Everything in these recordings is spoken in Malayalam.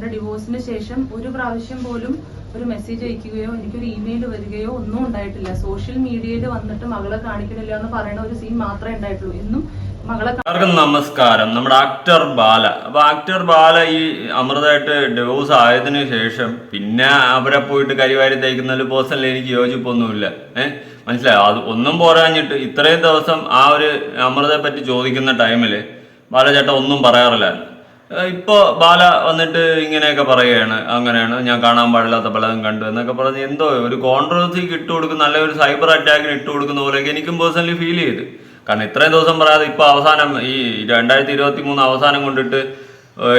ഞങ്ങളുടെ ഡിവോഴ്സിന് ശേഷം ഒരു പ്രാവശ്യം പോലും ഒരു മെസ്സേജ് അയക്കുകയോ എനിക്കൊരു ഇമെയിൽ വരികയോ ഒന്നും ഉണ്ടായിട്ടില്ല. സോഷ്യൽ മീഡിയയിൽ വന്നിട്ട് മകളെ കാണിക്കണില്ല എന്ന് പറയുന്ന ഒരു സീൻ മാത്രമേ ഉണ്ടായിട്ടുള്ളൂ. എന്നും എല്ലാവർക്കും നമസ്കാരം. നമ്മുടെ ആക്ടർ ബാല. അപ്പൊ ആക്ടർ ബാല ഈ അമൃതായിട്ട് ഡിവോഴ്സ് ആയതിനു ശേഷം പിന്നെ അവരെ പോയിട്ട് കരിവാരി തേക്കുന്നതിൽ പേഴ്സണലി എനിക്ക് യോജിപ്പൊന്നുമില്ല. ഏഹ് മനസ്സിലായോ? അത് ഒന്നും പോരാഞ്ഞിട്ട് ഇത്രയും ദിവസം ആ ഒരു അമൃതയെ പറ്റി ചോദിക്കുന്ന ടൈമിൽ ബാലചേട്ട ഒന്നും പറയാറില്ലായിരുന്നു ഇപ്പൊ ബാല വന്നിട്ട് ഇങ്ങനെയൊക്കെ പറയുകയാണ് അങ്ങനെയാണ് ഞാൻ കാണാൻ പാടില്ലാത്ത പലതും കണ്ടു എന്നൊക്കെ പറഞ്ഞ് എന്തോ ഒരു കോൺട്രവേഴ്സിക്ക് ഇട്ട് കൊടുക്കുന്ന നല്ല ഒരു സൈബർ അറ്റാക്കിന് ഇട്ട് കൊടുക്കുന്ന പോലെയൊക്കെ എനിക്കും പേഴ്സണലി ഫീൽ ചെയ്ത്. കാരണം ഇത്രയും ദിവസം പറയാതെ ഇപ്പൊ അവസാനം ഈ രണ്ടായിരത്തി ഇരുപത്തി മൂന്ന് അവസാനം കൊണ്ടിട്ട്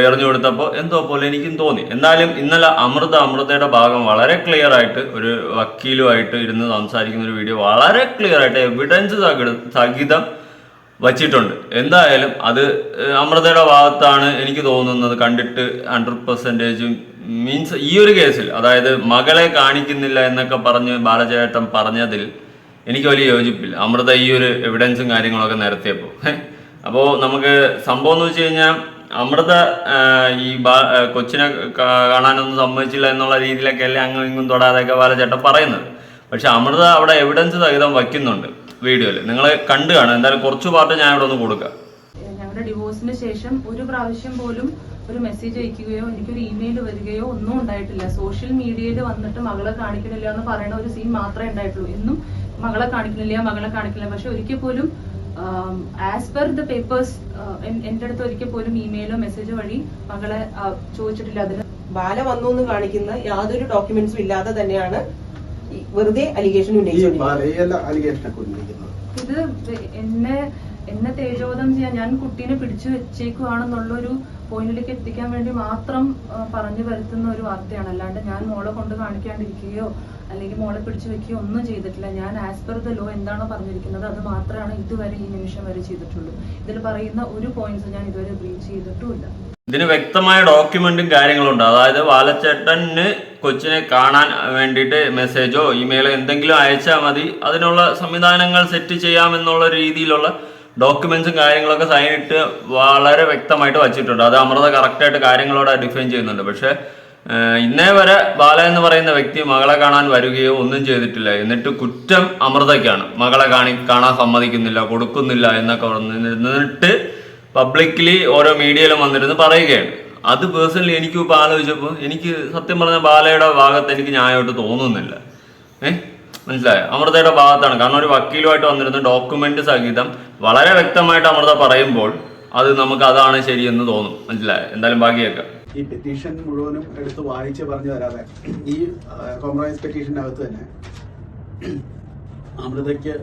എറിഞ്ഞു കൊടുത്തപ്പോൾ എന്തോ പോലെ എനിക്കും തോന്നി. എന്നാലും ഇന്നലെ അമൃത അമൃതയുടെ ഭാഗം വളരെ ക്ലിയർ ആയിട്ട് ഒരു വക്കീലുമായിട്ട് ഇരുന്ന് സംസാരിക്കുന്ന ഒരു വീഡിയോ വളരെ ക്ലിയർ ആയിട്ട് എവിഡൻസ് സഹിതം വച്ചിട്ടുണ്ട്. എന്തായാലും അത് അമൃതയുടെ ഭാഗത്താണ് എനിക്ക് തോന്നുന്നത് കണ്ടിട്ട് ഹൺഡ്രഡ് പെർസെന്റേജും മീൻസ് ഈ ഒരു കേസിൽ അതായത് മകളെ കാണിക്കുന്നില്ല എന്നൊക്കെ പറഞ്ഞ് ബാലചേട്ടൻ പറഞ്ഞതിൽ എനിക്ക് വലിയ യോജിപ്പില്ല. അമൃത ഈ ഒരു എവിഡൻസും കാര്യങ്ങളൊക്കെ നിരത്തിയപ്പോൾ അപ്പോൾ നമുക്ക് സംഭവം എന്ന് വെച്ച് കഴിഞ്ഞാൽ അമൃത ഈ കൊച്ചിനെ കാണാനൊന്നും സമ്മതിച്ചില്ല എന്നുള്ള രീതിയിലൊക്കെ അല്ലേ അങ്ങും ഇങ്ങും തൊടാതെയൊക്കെ ബാലചേട്ടൻ പറയുന്നത്. പക്ഷെ അമൃത അവിടെ എവിഡൻസ് സഹിതം വയ്ക്കുന്നുണ്ട്. വീഡിയോയിൽ. നിങ്ങൾ കണ്ടു കാണാം എന്തായാലും കുറച്ച് പാർട്ട് ഞാൻ ഇവിടെ ഒന്ന് കൊടുക്കാം. ഞങ്ങളുടെ ഡിവോഴ്സിന് ശേഷം ഒരു പ്രാവശ്യം പോലും ഒരു മെസ്സേജ് അയക്കുകയോ എനിക്കൊരു ഇമെയിൽ വരികയോ ഒന്നും ഉണ്ടായിട്ടില്ല. സോഷ്യൽ മീഡിയയിൽ വന്നിട്ട് മകളെ കാണിക്കണില്ല എന്ന് പറയുന്ന ഒരു സീൻ മാത്രമേ ഉണ്ടായിട്ടുള്ളൂ. എന്നും മകളെ കാണിക്കണില്ല മകളെ കാണിക്കില്ല പക്ഷെ ഒരിക്കൽ പോലും ആസ് പെർ ദ പേപ്പേഴ്സ് എന്റെ അടുത്ത് ഒരിക്കൽ പോലും ഇമെയിലോ മെസ്സേജോ വഴി മകളെ ചോദിച്ചിട്ടില്ല. അതിന് ബാല വന്നു എന്ന് കാണിക്കുന്ന യാതൊരു ഡോക്യുമെന്റ്സും ഇല്ലാതെ തന്നെയാണ് വെറുതെ അലിഗേഷൻ ഇത് എന്നെ എന്നെ തേജോധം ചെയ്യാൻ ഞാൻ കുട്ടീനെ പിടിച്ചു വെച്ചേക്കുവാണെന്നുള്ളൊരു പോയിന്റിലേക്ക് എത്തിക്കാൻ വേണ്ടി മാത്രം പറഞ്ഞു വരുത്തുന്ന ഒരു വാർത്തയാണ്. അല്ലാണ്ട് ഞാൻ മോളെ കൊണ്ട് കാണിക്കാണ്ടിരിക്കുകയോ അല്ലെങ്കിൽ മോളെ പിടിച്ചു വെക്കുകയോ ഒന്നും ചെയ്തിട്ടില്ല. ഞാൻ ആസ് പെർ ദ ലോ എന്താണോ പറഞ്ഞിരിക്കുന്നത് അത് മാത്രമാണ് ഇതുവരെ ഈ നിമിഷം വരെ ചെയ്തിട്ടുള്ളൂ. ഇതിൽ പറയുന്ന ഒരു പോയിന്റ്സ് ഞാൻ ഇതുവരെ ബ്രീച്ച് ചെയ്തിട്ടുമില്ല. ഇതിന് വ്യക്തമായ ഡോക്യുമെന്റും കാര്യങ്ങളും ഉണ്ട്. അതായത് വാലച്ചേട്ടന് കൊച്ചിനെ കാണാൻ വേണ്ടിയിട്ട് മെസ്സേജോ ഇമെയിലോ എന്തെങ്കിലും അയച്ചാൽ മതി. അതിനുള്ള സംവിധാനങ്ങൾ സെറ്റ് ചെയ്യാമെന്നുള്ള രീതിയിലുള്ള ഡോക്യുമെന്റ്സും കാര്യങ്ങളൊക്കെ സൈൻ ഇട്ട് വളരെ വ്യക്തമായിട്ട് വച്ചിട്ടുണ്ട്. അത് അമൃത കറക്റ്റായിട്ട് കാര്യങ്ങളോടെ ഡിഫൈൻ ചെയ്യുന്നുണ്ട്. പക്ഷേ ഇന്നേ വരെ ബാല എന്ന് പറയുന്ന വ്യക്തി മകളെ കാണാൻ വരികയോ ഒന്നും ചെയ്തിട്ടില്ല. എന്നിട്ട് കുറ്റം അമൃതയ്ക്കാണ്. മകളെ കാണി കാണാൻ സമ്മതിക്കുന്നില്ല കൊടുക്കുന്നില്ല എന്നൊക്കെ എന്നിട്ട് പബ്ലിക്കലി ഓരോ മീഡിയയിലും വന്നിരുന്ന് പറയുകയാണ്. അത് പേഴ്സണലി എനിക്ക് ഇപ്പോൾ ആലോചിച്ചപ്പോൾ എനിക്ക് സത്യം പറഞ്ഞ ബാലയുടെ ഭാഗത്ത് എനിക്ക് ന്യായമായിട്ട് തോന്നുന്നില്ല. ഏഹ്? മനസ്സിലായോ? അമൃതയുടെ ഭാഗത്താണ്. കാരണം ഒരു വക്കീലുമായിട്ട് വന്നിരുന്ന ഡോക്യുമെന്റ് സഹിതം വളരെ വ്യക്തമായിട്ട് അമൃത പറയുമ്പോൾ അത് നമുക്ക് അതാണ് ശരിയെന്ന് തോന്നും. മനസ്സിലായോ? എന്തായാലും ബാക്കിയൊക്കെ. ഈ പെറ്റീഷൻ മുഴുവനും എടുത്ത് വായിച്ച് പറഞ്ഞു തരാതെ ഈ കോംപ്രമൈസ് പെറ്റീഷനകത്ത് തന്നെ അമൃതയ്ക്ക്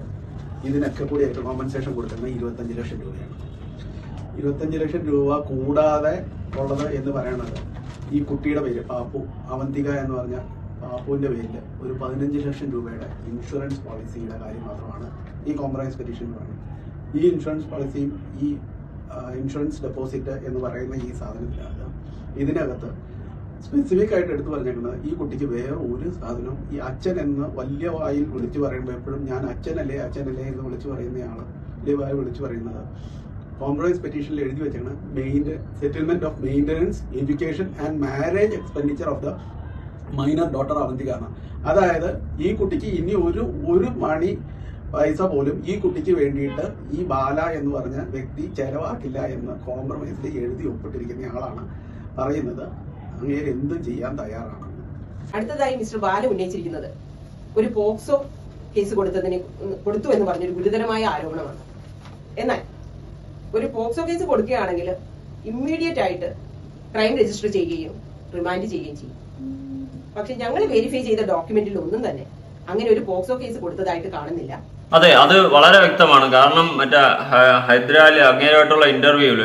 ഇതിനൊക്കെ കൂടി ആയിട്ട് കോമ്പൻസേഷൻ കൊടുക്കുന്നത് ഇരുപത്തഞ്ച് ലക്ഷം രൂപയാണ്. ഇരുപത്തഞ്ച് ലക്ഷം രൂപ കൂടാതെ ഉള്ളത് എന്ന് പറയണത് ഈ കുട്ടിയുടെ പേര് പാപ്പു അവന്തിക എന്ന് പറഞ്ഞ പാപ്പുവിന്റെ പേരിൽ ഒരു പതിനഞ്ച് ലക്ഷം രൂപയുടെ ഇൻഷുറൻസ് പോളിസിയുടെ കാര്യം മാത്രമാണ് ഈ കോംപ്രമൈസ് പെറ്റീഷൻ പറയുന്നത്. ഈ ഇൻഷുറൻസ് പോളിസിയും ഈ ഇൻഷുറൻസ് ഡെപ്പോസിറ്റ് എന്ന് പറയുന്ന ഈ സാധനത്തിനകത്ത് ഇതിനകത്ത് സ്പെസിഫിക് ആയിട്ട് എടുത്തു പറഞ്ഞേക്കുന്നത് ഈ കുട്ടിക്ക് വേറെ ഒരു സാധനം ഈ അച്ഛൻ എന്ന് വലിയ വായിൽ വിളിച്ചു പറയുമ്പോൾ എപ്പോഴും ഞാൻ അച്ഛനല്ലേ അച്ഛനല്ലേ എന്ന് വിളിച്ചു പറയുന്നയാൾ വലിയ വായി വിളിച്ചു പറയുന്നത്. കോംപ്രമൈസ് പെറ്റീഷനിൽ എഴുതി വെച്ചാണ് main settlement of maintenance education and marriage expenditure of the minor daughter അവന്തികാണ് അതായത് ഈ കുട്ടിക്ക് ഇനി ഒരു ഒരു മണി പൈസ പോലും ഈ കുട്ടിക്ക് വേണ്ടിയിട്ട് ഈ ബാല എന്ന് പറഞ്ഞ വ്യക്തി ചെലവാക്കില്ല എന്ന് കോംപ്രമൈസിൽ എഴുതി ഒപ്പിട്ടിരിക്കുന്ന ആളാണ് പറയുന്നത്. അങ്ങേര് എന്തും ചെയ്യാൻ തയ്യാറാണ്. അടുത്തതായി മിസ്റ്റർ ബാല ഉന്നയിച്ചിരിക്കുന്നത് ഒരു പോക്സോ കേസ് കൊടുത്തതിന് കൊടുത്തു എന്ന് പറഞ്ഞൊരു ഗുരുതരമായ ആരോപണമാണ്. എന്നാൽ ഒരു പോക്സോ കേസ് കൊടുക്കുകയാണെങ്കിൽ ഇമ്മീഡിയറ്റ് ആയിട്ട് ക്രൈം രജിസ്റ്റർ ചെയ്യുകയും റിമാൻഡ് ചെയ്യുകയും ചെയ്യും. പക്ഷെ ഞങ്ങൾ വെരിഫൈ ചെയ്ത ഡോക്യുമെന്റിൽ ഒന്നും തന്നെ അങ്ങനെ ഒരു പോക്സോ കേസ് കൊടുത്തതായിട്ട് കാണുന്നില്ല. അതെ അത് വളരെ വ്യക്തമാണ്. കാരണം മറ്റേ ഹൈദരാലി അങ്ങേരായിട്ടുള്ള ഇന്റർവ്യൂവിൽ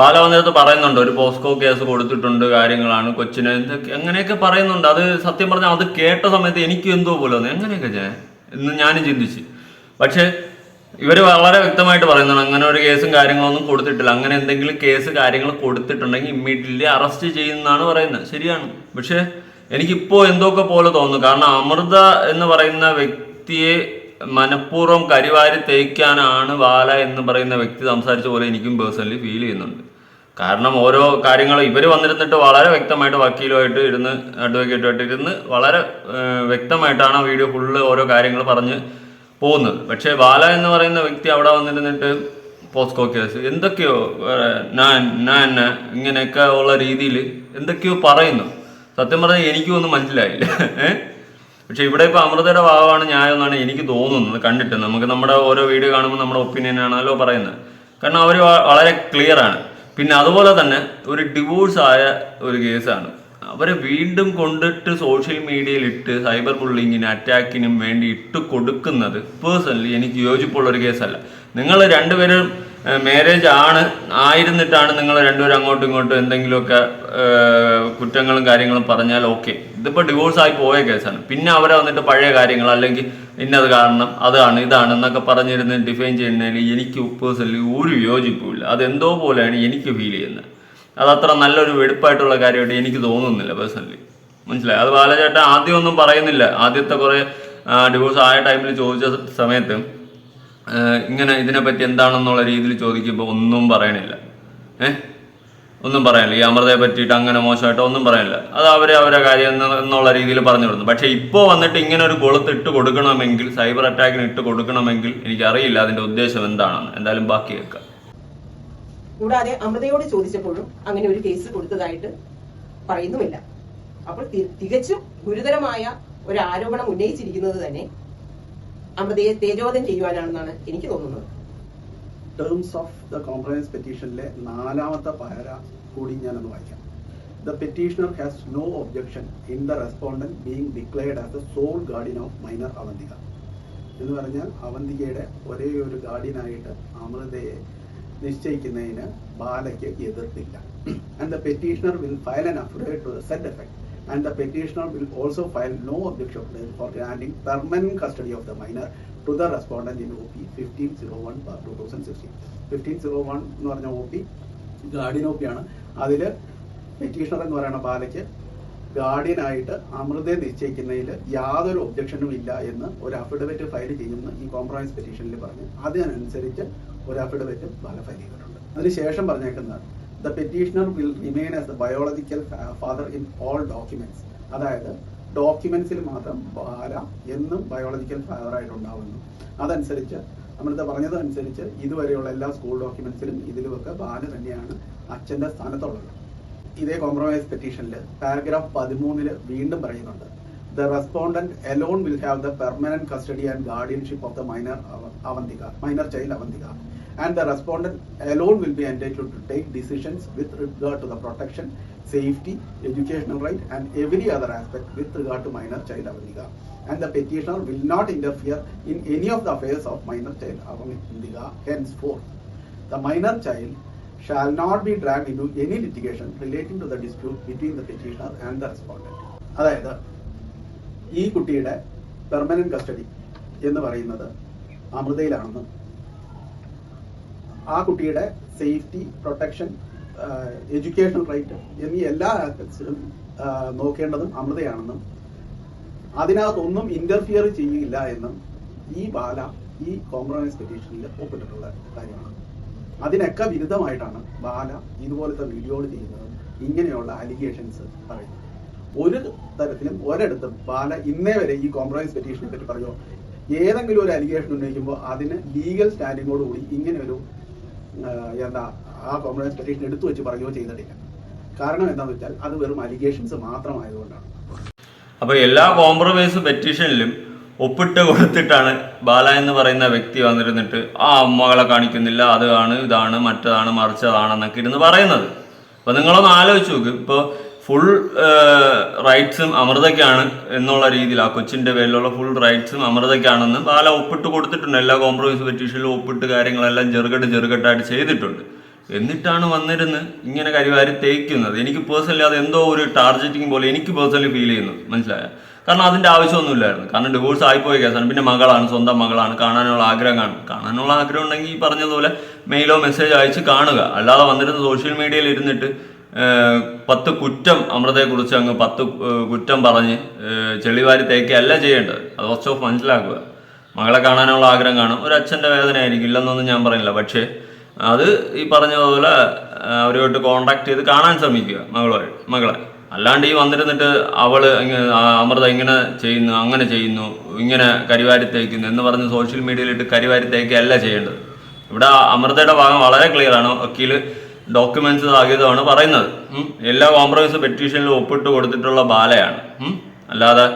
ബാലവന്ദനത്ത് പറയുന്നുണ്ട് ഒരു പോസ്കോ കേസ് കൊടുത്തിട്ടുണ്ട് കാര്യങ്ങളാണ് കൊച്ചിന് എന്തൊക്കെ അങ്ങനെയൊക്കെ പറയുന്നുണ്ട്. അത് സത്യം പറഞ്ഞാൽ അത് കേട്ട സമയത്ത് എനിക്ക് എന്തോ പോലെ വന്നു എങ്ങനെയൊക്കെ ഞാൻ എന്ന് ഞാനും ചിന്തിച്ച്. പക്ഷെ ഇവർ വളരെ വ്യക്തമായിട്ട് പറയുന്നുണ്ട് അങ്ങനെ ഒരു കേസും കാര്യങ്ങളൊന്നും കൊടുത്തിട്ടില്ല. അങ്ങനെ എന്തെങ്കിലും കേസ് കാര്യങ്ങൾ കൊടുത്തിട്ടുണ്ടെങ്കിൽ ഇമ്മീഡിയറ്റ്ലി അറസ്റ്റ് ചെയ്യുന്നതാണ് പറയുന്നത്. ശരിയാണ്. പക്ഷെ എനിക്കിപ്പോ എന്തൊക്കെ പോലെ തോന്നുന്നു? കാരണം അമൃത എന്ന് പറയുന്ന വ്യക്തിയെ മനഃപൂർവം കരിവാരി തേക്കാനാണ് വാല എന്ന് പറയുന്ന വ്യക്തി സംസാരിച്ച പോലെ എനിക്കും പേഴ്സണലി ഫീൽ ചെയ്യുന്നുണ്ട്. കാരണം ഓരോ കാര്യങ്ങൾ ഇവർ വന്നിരുന്നിട്ട് വളരെ വ്യക്തമായിട്ട് വക്കീലുമായിട്ട് ഇരുന്ന് അഡ്വക്കേറ്റുമായിട്ട് ഇരുന്ന് വളരെ വ്യക്തമായിട്ടാണ് ആ വീഡിയോ ഫുള്ള് ഓരോ കാര്യങ്ങൾ പറഞ്ഞ് പോകുന്നത്. പക്ഷേ ബാല എന്ന് പറയുന്ന വ്യക്തി അവിടെ വന്നിരുന്നിട്ട് പോസ്കോ കേസ് എന്തൊക്കെയോ ഞാൻ ഞാൻ ഇങ്ങനെയൊക്കെ ഉള്ള രീതിയിൽ എന്തൊക്കെയോ പറയുന്നു. സത്യം പറഞ്ഞാൽ എനിക്കും ഒന്നും മനസ്സിലായില്ല. പക്ഷെ ഇവിടെ ഇപ്പൊ അമൃതയുടെ ഭാഗമാണ് ന്യായം എന്നാണ് എനിക്ക് തോന്നുന്നത്. കണ്ടിട്ട് നമുക്ക് നമ്മുടെ ഓരോ വീഡിയോ കാണുമ്പോൾ നമ്മുടെ ഒപ്പീനിയൻ ആണല്ലോ പറയുന്നത്. കാരണം അവർ വളരെ ക്ലിയർ ആണ്. പിന്നെ അതുപോലെ തന്നെ ഒരു ഡിവോഴ്സ് ആയ ഒരു കേസാണ്. അവരെ വീണ്ടും കൊണ്ടിട്ട് സോഷ്യൽ മീഡിയയിൽ ഇട്ട് സൈബർ ബുള്ളിങ്ങിന് അറ്റാക്കിനും വേണ്ടി ഇട്ട് കൊടുക്കുന്നത് പേഴ്സണലി എനിക്ക് യോജിപ്പുള്ള ഒരു കേസല്ല. നിങ്ങൾ രണ്ടുപേരും മാരേജ് ആണ് ആയിരുന്നിട്ടാണ് നിങ്ങൾ രണ്ടുപേരും അങ്ങോട്ടും ഇങ്ങോട്ടും എന്തെങ്കിലുമൊക്കെ കുറ്റങ്ങളും കാര്യങ്ങളും പറഞ്ഞാൽ ഓക്കെ ഇതിപ്പോൾ ഡിവോഴ്സ് ആയി പോയ കേസാണ് പിന്നെ അവരെ വന്നിട്ട് പഴയ കാര്യങ്ങൾ അല്ലെങ്കിൽ ഇന്നത് കാരണം അതാണ് ഇതാണ് എന്നൊക്കെ പറഞ്ഞിരുന്ന് ഡിഫൈൻ ചെയ്യുന്നതിൽ എനിക്ക് പേഴ്സണലി ഒരു യോജിപ്പുമില്ല. അതെന്തോ പോലെയാണ് എനിക്ക് ഫീൽ ചെയ്യുന്നത്. അതത്ര നല്ലൊരു വെടുപ്പായിട്ടുള്ള കാര്യമായിട്ട് എനിക്ക് തോന്നുന്നില്ല പേഴ്സണലി മനസ്സിലായി? അത് ബാലചേട്ടൻ ആദ്യമൊന്നും പറയുന്നില്ല. ആദ്യത്തെ കുറേ ഡിവോഴ്സ് ആയ ടൈമിൽ ചോദിച്ച സമയത്ത് ഇങ്ങനെ ഇതിനെപ്പറ്റി എന്താണെന്നുള്ള രീതിയിൽ ചോദിക്കുമ്പോൾ ഒന്നും പറയണില്ല. ഏഹ് ഒന്നും പറയാനില്ല ഈ അമൃതയെ പറ്റിയിട്ട് അങ്ങനെ മോശമായിട്ട് ഒന്നും പറയാനില്ല അത് അവരെ അവരെ കാര്യം എന്നുള്ള രീതിയിൽ പറഞ്ഞു കൊടുക്കുന്നു പക്ഷേ ഇപ്പോൾ വന്നിട്ട് ഇങ്ങനെ ഒരു കൊളുത്ത് ഇട്ട് കൊടുക്കണമെങ്കിൽ സൈബർ അറ്റാക്കിന് ഇട്ട് കൊടുക്കണമെങ്കിൽ എനിക്കറിയില്ല അതിന്റെ ഉദ്ദേശം എന്താണെന്ന്. എന്തായാലും ബാക്കി കേൾക്കാം. കൂടാതെ അമൃതയോട് ചോദിച്ചപ്പോഴും അങ്ങനെ ഒരു കേസ് കൊടുത്തതായിട്ട് പറയുന്നുമില്ല. അപ്പോൾ തികച്ചും ഗുരുതരമായ ഒരു ആരോപണം ഉന്നയിച്ചിരിക്കുന്നത് തന്നെ അമൃതയെ തേജോധം ചെയ്യുവാനാണെന്നാണ് എനിക്ക് തോന്നുന്നത്. ടേംസ് ഓഫ് ദ കോംപ്രമൈസ് പെറ്റീഷനിലെ നാലാമത്തെ പാര കൂടി ഞാനൊന്ന് വായിക്കാം. The petitioner has no objection in the respondent being declared as a sole guardian of minor Avantika എന്ന് പറഞ്ഞാൽ അവന്തികയുടെ ഒരേ ഒരു ഗാർഡിയനായിട്ട് അമൃതയെ നിശ്ചയിക്കുന്നതിന് ബാലയ്ക്ക് എതിർപ്പില്ല. And the petitioner will file an affidavit to the set effect and the petitioner will also file no objection for granting permanent custody of the minor to the respondent in O P fifteen zero one two thousand sixteen fifteen zero one എന്ന് പറഞ്ഞ O P guardian O P ആണ്. അതിൽ പെറ്റീഷണർ എന്ന് പറയുന്ന ബാലയ്ക്ക് ഗാർഡിയനായിട്ട് അമൃതയെ നിശ്ചയിക്കുന്നതിൽ യാതൊരു ഒബ്ജക്ഷനും ഇല്ല എന്ന് ഒരു അഫിഡവിറ്റ് ഫയൽ ചെയ്യുമെന്ന് ഈ കോംപ്രമൈസ് പെറ്റീഷനിൽ പറഞ്ഞു. അതിനനുസരിച്ച് ഒരു അഫിഡവിറ്റ് ബാല ഫയൽ ചെയ്തിട്ടുണ്ട്. അതിനുശേഷം പറഞ്ഞേക്കുന്നത് the petitioner will remain as the biological father in all documents അതായത് ഡോക്യുമെന്റ്സിൽ മാത്രം ബാല എന്നും ബയോളജിക്കൽ ഫാദർ ആയിട്ടുണ്ടാവുന്നു. അതനുസരിച്ച് നമ്മളിത് പറഞ്ഞതനുസരിച്ച് ഇതുവരെയുള്ള എല്ലാ സ്കൂൾ ഡോക്യുമെന്റ്സിലും ഇതിലുമൊക്കെ ബാല തന്നെയാണ് അച്ഛന്റെ സ്ഥാനത്തുള്ളത്. ഇതേ കോംപ്രമൈസ് പെറ്റീഷനിൽ പാരഗ്രാഫ് പതിമൂന്നിൽ വീണ്ടും പറയുന്നുണ്ട്. The respondent alone will have the permanent custody and guardianship of the minor Avantika minor child Avantika. The respondent alone will be entitled to take decisions with regard to the protection safety educational right and every other aspect with regard to minor child Avantika and the petitioner will not interfere in any of the affairs of minor child Avantika henceforth The minor child shall not be dragged into any litigation relating to the dispute between the petitioner and the respondent. അതായത് ഈ കുട്ടിയുടെ പെർമനന്റ് കസ്റ്റഡി എന്ന് പറയുന്നത് അമൃതയിലാണെന്നും ആ കുട്ടിയുടെ സേഫ്റ്റി പ്രൊട്ടക്ഷൻ എഡ്യൂക്കേഷണൽ റൈറ്റ് എന്നീ എല്ലാ ആസ്പെക്ട്സിലും നോക്കേണ്ടതും അമൃതയാണെന്നും അതിനകത്തൊന്നും ഇന്റർഫിയർ ചെയ്യില്ല എന്നും ഈ ബാല ഈ കോംപ്രമൈസ് പെറ്റീഷനിൽ ഒപ്പിട്ടിട്ടുള്ള കാര്യമാണ്. അതിനൊക്കെ വിരുദ്ധമായിട്ടാണ് ബാല ഇതുപോലത്തെ വീഡിയോകൾ ചെയ്യുന്നതും ഇങ്ങനെയുള്ള അലിഗേഷൻസ് പറയുന്നത്. ഒരു തരത്തിലും ഒരിടത്തും ബാല ഇന്നേ വരെ ഈ കോംപ്രമൈസ് പെറ്റീഷനെ പറ്റി പറയുമോ ഏതെങ്കിലും ഒരു അലിഗേഷൻ ഉന്നയിക്കുമ്പോൾ അതിന് ലീഗൽ സ്റ്റാൻഡിങ്ങോടുകൂടി ഇങ്ങനെ ഒരു എന്താ ആ കോംപ്രമൈസ് പെറ്റീഷൻ എടുത്തു വെച്ച് പറയുകയോ ചെയ്തിട്ടില്ല. കാരണം എന്താണെന്ന് വെച്ചാൽ അത് വെറും അലിഗേഷൻസ് മാത്രമായതുകൊണ്ടാണ്. അപ്പൊ എല്ലാ കോംപ്രമൈസ് പെറ്റീഷനിലും ഒപ്പിട്ട് കൊടുത്തിട്ടാണ് ബാല എന്ന് പറയുന്ന വ്യക്തി വന്നിരുന്നിട്ട് ആ അമ്മകളെ കാണിക്കുന്നില്ല അതാണ് ഇതാണ് മറ്റതാണ് മറിച്ചതാണെന്നൊക്കെ ഇരുന്ന് പറയുന്നത്. അപ്പൊ നിങ്ങളൊന്ന് ആലോചിച്ച് നോക്ക്. ഇപ്പോൾ ഫുൾ റൈറ്റ്സും അമൃതയ്ക്കാണ് എന്നുള്ള രീതിയിൽ ആ കൊച്ചിന്റെ പേരിലുള്ള ഫുൾ റൈറ്റ്സും അമൃതയ്ക്കാണെന്ന് ബാല ഒപ്പിട്ട് കൊടുത്തിട്ടുണ്ട്. എല്ലാ കോംപ്രമൈസ് പെറ്റീഷനിലും ഒപ്പിട്ട് കാര്യങ്ങളെല്ലാം ചെറുകെട്ട് ചെറുകെട്ടായിട്ട് ചെയ്തിട്ടുണ്ട്. എന്നിട്ടാണ് വന്നിരുന്ന് ഇങ്ങനെ കരിവാരി തേക്കുന്നത്. എനിക്ക് പേഴ്സണലി അത് എന്തോ ഒരു ടാർഗറ്റിംഗ് പോലെ എനിക്ക് പേഴ്സണലി ഫീൽ ചെയ്യുന്നു. മനസ്സിലായ? കാരണം അതിന്റെ ആവശ്യമൊന്നുമില്ലായിരുന്നു. കാരണം ഡിവോഴ്സ് ആയിപ്പോയ കേസാണ്. പിന്നെ മകളാണ് സ്വന്തം മകളാണ്. കാണാനുള്ള ആഗ്രഹം കാണും. കാണാനുള്ള ആഗ്രഹം ഉണ്ടെങ്കിൽ ഈ പറഞ്ഞതുപോലെ മെയിലോ മെസ്സേജ് അയച്ച് കാണുക. അല്ലാതെ വന്നിരുന്ന സോഷ്യൽ മീഡിയയിൽ ഇരുന്നിട്ട് പത്ത് കുറ്റം അമൃതയെക്കുറിച്ച് അങ്ങ് പത്ത് കുറ്റം പറഞ്ഞ് ചെളിവാരി തേക്കുകയല്ല ചെയ്യേണ്ടത്. അത് കുറച്ച് ഓഫ് മനസ്സിലാക്കുക. മകളെ കാണാനുള്ള ആഗ്രഹം കാണും. ഒരു അച്ഛന്റെ വേദന ആയിരിക്കും. ഇല്ലെന്നൊന്നും ഞാൻ പറയുന്നില്ല. പക്ഷേ അത് ഈ പറഞ്ഞ പോലെ അവരുമായിട്ട് കോണ്ടാക്ട് ചെയ്ത് കാണാൻ ശ്രമിക്കുക മകളുമായി മകളെ. അല്ലാണ്ട് ഈ വന്നിരുന്നിട്ട് അവൾ അമൃത ഇങ്ങനെ ചെയ്യുന്നു അങ്ങനെ ചെയ്യുന്നു ഇങ്ങനെ കരിവാരി തേക്കുന്നു എന്ന് പറഞ്ഞ് സോഷ്യൽ മീഡിയയിലിട്ട് കരിവാരി തേക്കുകയല്ല ചെയ്യേണ്ടത്. ഇവിടെ അമൃതയുടെ ഭാഗം വളരെ ക്ലിയറാണ് വക്കീൽ ഡോക്യുമെന്റ്സ് ആകിയതാണ് പറയുന്നത്. എല്ലാ കോംപ്രമൈസ് പെറ്റീഷനിലും ഒപ്പിട്ട് കൊടുത്തിട്ടുള്ള ബാലയാണ്. അല്ലാതെ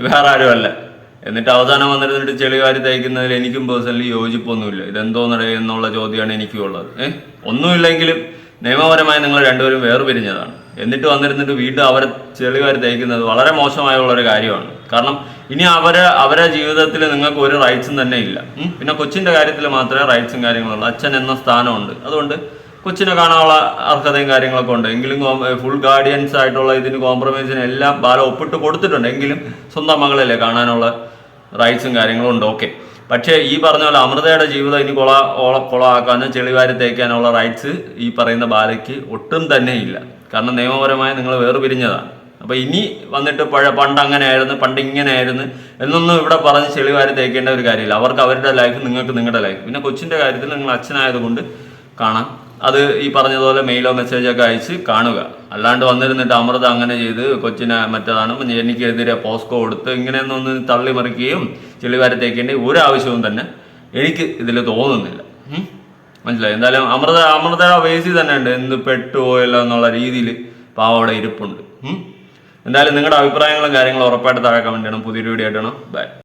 വേറെ ആരുമല്ല. എന്നിട്ട് അവസാനം വന്നിരുന്നിട്ട് ചെളിവാരി തയ്ക്കുന്നതിൽ എനിക്കും പേഴ്സണലി യോജിപ്പൊന്നുമില്ല. ഇതെന്തോന്നടേ എന്നുള്ള ചോദ്യമാണ് എനിക്കും ഉള്ളത്. ഏഹ് ഒന്നുമില്ലെങ്കിലും നിയമപരമായി നിങ്ങൾ രണ്ടുപേരും വേർപിരിഞ്ഞതാണ്. എന്നിട്ട് വന്നിരുന്നിട്ട് വീണ്ടും അവരെ ചെളിവാരി തയ്ക്കുന്നത് വളരെ മോശമായുള്ള ഒരു കാര്യമാണ്. കാരണം ഇനി അവരെ അവരെ ജീവിതത്തിൽ നിങ്ങൾക്ക് ഒരു റൈറ്റ്സും തന്നെ ഇല്ല. പിന്നെ കൊച്ചിന്റെ കാര്യത്തിൽ മാത്രമേ റൈറ്റ്സും കാര്യങ്ങളുള്ളൂ. അച്ഛൻ എന്ന സ്ഥാനമുണ്ട്. അതുകൊണ്ട് കൊച്ചിനെ കാണാനുള്ള അർഹതയും കാര്യങ്ങളൊക്കെ ഉണ്ട്. എങ്കിലും ഫുൾ ഗാർഡിയൻസ് ആയിട്ടുള്ള ഇതിന് കോംപ്രമൈസിന് എല്ലാം ബാല ഒപ്പിട്ട് കൊടുത്തിട്ടുണ്ട്. എങ്കിലും സ്വന്തം മകളല്ലേ കാണാനുള്ള റൈറ്റ്സും കാര്യങ്ങളും ഉണ്ട്. ഓക്കെ പക്ഷേ ഈ പറഞ്ഞ പോലെ അമൃതയുടെ ജീവിതം ഇനി കൊള ഓള കൊളാക്കാനോ ചെളിവാരി തേക്കാനുള്ള റൈറ്റ്സ് ഈ പറയുന്ന ബാലയ്ക്ക് ഒട്ടും തന്നെ ഇല്ല. കാരണം നിയമപരമായി നിങ്ങൾ വേർപിരിഞ്ഞതാണ്. അപ്പോൾ ഇനി വന്നിട്ട് പഴ പണ്ട് അങ്ങനെ ആയിരുന്നു പണ്ട് ഇങ്ങനെ ആയിരുന്നു എന്നൊന്നും ഇവിടെ പറഞ്ഞ് ചെളിവാരി തേക്കേണ്ട ഒരു കാര്യമില്ല. അവർക്ക് അവരുടെ ലൈഫ് നിങ്ങൾക്ക് നിങ്ങളുടെ ലൈഫ് പിന്നെ കൊച്ചിന്റെ കാര്യത്തിൽ നിങ്ങൾ അച്ഛനായതുകൊണ്ട് കാണാം. അത് ഈ പറഞ്ഞതുപോലെ മെയിലോ മെസ്സേജോ ഒക്കെ അയച്ച് കാണുക. അല്ലാണ്ട് വന്നിരുന്നിട്ട് അമൃത അങ്ങനെ ചെയ്ത് കൊച്ചിനെ മറ്റേതാണ് എനിക്കെതിരെ പോസ്കോ കൊടുത്ത് ഇങ്ങനെയൊന്നും തള്ളി മറിക്കുകയും ചെളിവാരി തേക്കേണ്ട ഒരു ആവശ്യവും തന്നെ എനിക്ക് ഇതിൽ തോന്നുന്നില്ല. മനസ്സിലായി? എന്തായാലും അമൃത അമൃത വേസി തന്നെ ഉണ്ട്. എന്ത് പെട്ടുപോയല്ലോ എന്നുള്ള രീതിയിൽ പാവയുടെ ഇരിപ്പുണ്ട്. എന്തായാലും നിങ്ങളുടെ അഭിപ്രായങ്ങളും കാര്യങ്ങളും ഉറപ്പായിട്ട് താഴെ കമന്റ് ചെയ്യണം. പുതിയൊരു വീഡിയോ ആയിട്ടാണ് ബൈ